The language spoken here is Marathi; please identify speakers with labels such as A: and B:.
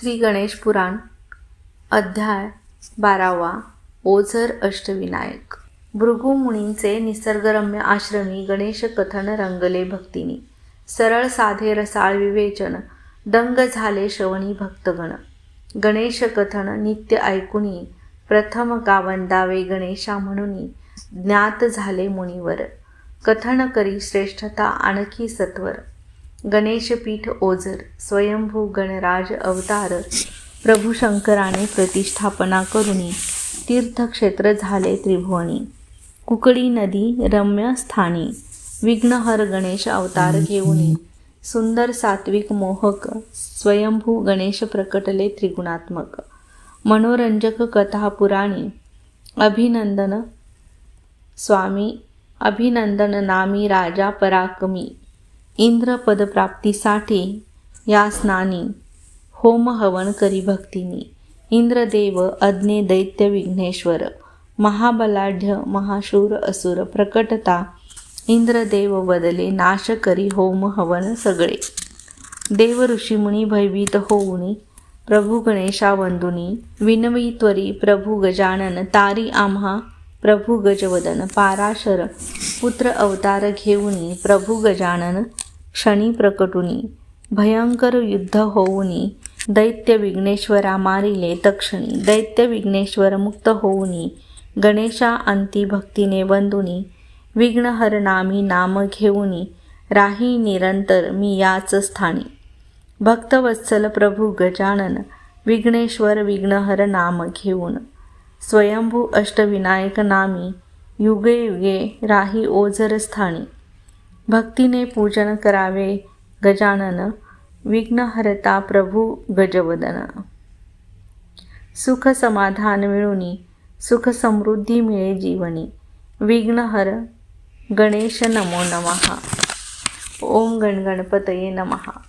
A: श्री गणेश पुराण अध्याय बारावा ओझर अष्टविनायक. भृगु मुनींचे निसर्गरम्य आश्रमी गणेश कथन रंगले भक्तिनी. सरळ साधे रसाळ विवेचन दंग झाले श्रवणी भक्तगण. गणेश कथन नित्य ऐकुनी प्रथम गावंदावे गणेशा म्हणूनी ज्ञात झाले मुनीवर. कथन करी श्रेष्ठता आणखी सत्वर. गणेशपीठ ओझर स्वयंभू गणराज अवतार प्रभू शंकराने प्रतिष्ठापना करुनी तीर्थक्षेत्र झाले त्रिभुवनी कुकडी नदी रम्य स्थानी विघ्नहर गणेश अवतार घेऊनी सुंदर सात्विक मोहक स्वयंभू गणेश प्रकटले त्रिगुणात्मक मनोरंजक कथा पुराणी अभिनंदन स्वामी अभिनंदन नामी राजा पराक्रमी इंद्रपदप्राप्तीसाठी या स्नानी होम हवन करी भक्तिनी. इंद्रदेव अज्ञे दैत्य विघ्नेश्वर महाबलाढ्य महाशूर असुर प्रकटता इंद्रदेव बदले नाश करी होम हवन सगळे. देव ऋषीमुनी भयभीत होऊनी प्रभू गणेशा वंदुनी विनवी त्वरी प्रभू गजानन तारी आम्हा प्रभू गजवदन पाराशर पुत्र अवतार घेऊनी प्रभू गजानन क्षणी प्रकटुनी भयंकर युद्ध होऊनी दैत्य विघ्नेश्वरा मारिले तक्षणी दैत्य विघ्नेश्वर मुक्त होऊनी गणेशा अंती भक्तीने वंदुनी विघ्नहर नामी नाम घेऊनी राही निरंतर मी याच स्थानी. भक्तवत्सल प्रभू गजानन विघ्नेश्वर विघ्नहर नाम घेऊन स्वयंभू अष्टविनायक नामी युगे युगे राही ओझर स्थानी. भक्तीने पूजन करावे गजानन विघ्नहरता प्रभू गजवदन. सुख समाधान मिळुनी सुख समृद्धी मिळे जीवनी. विघ्नहर गणेश नमो नमः. ओम गणगणपतये नमः.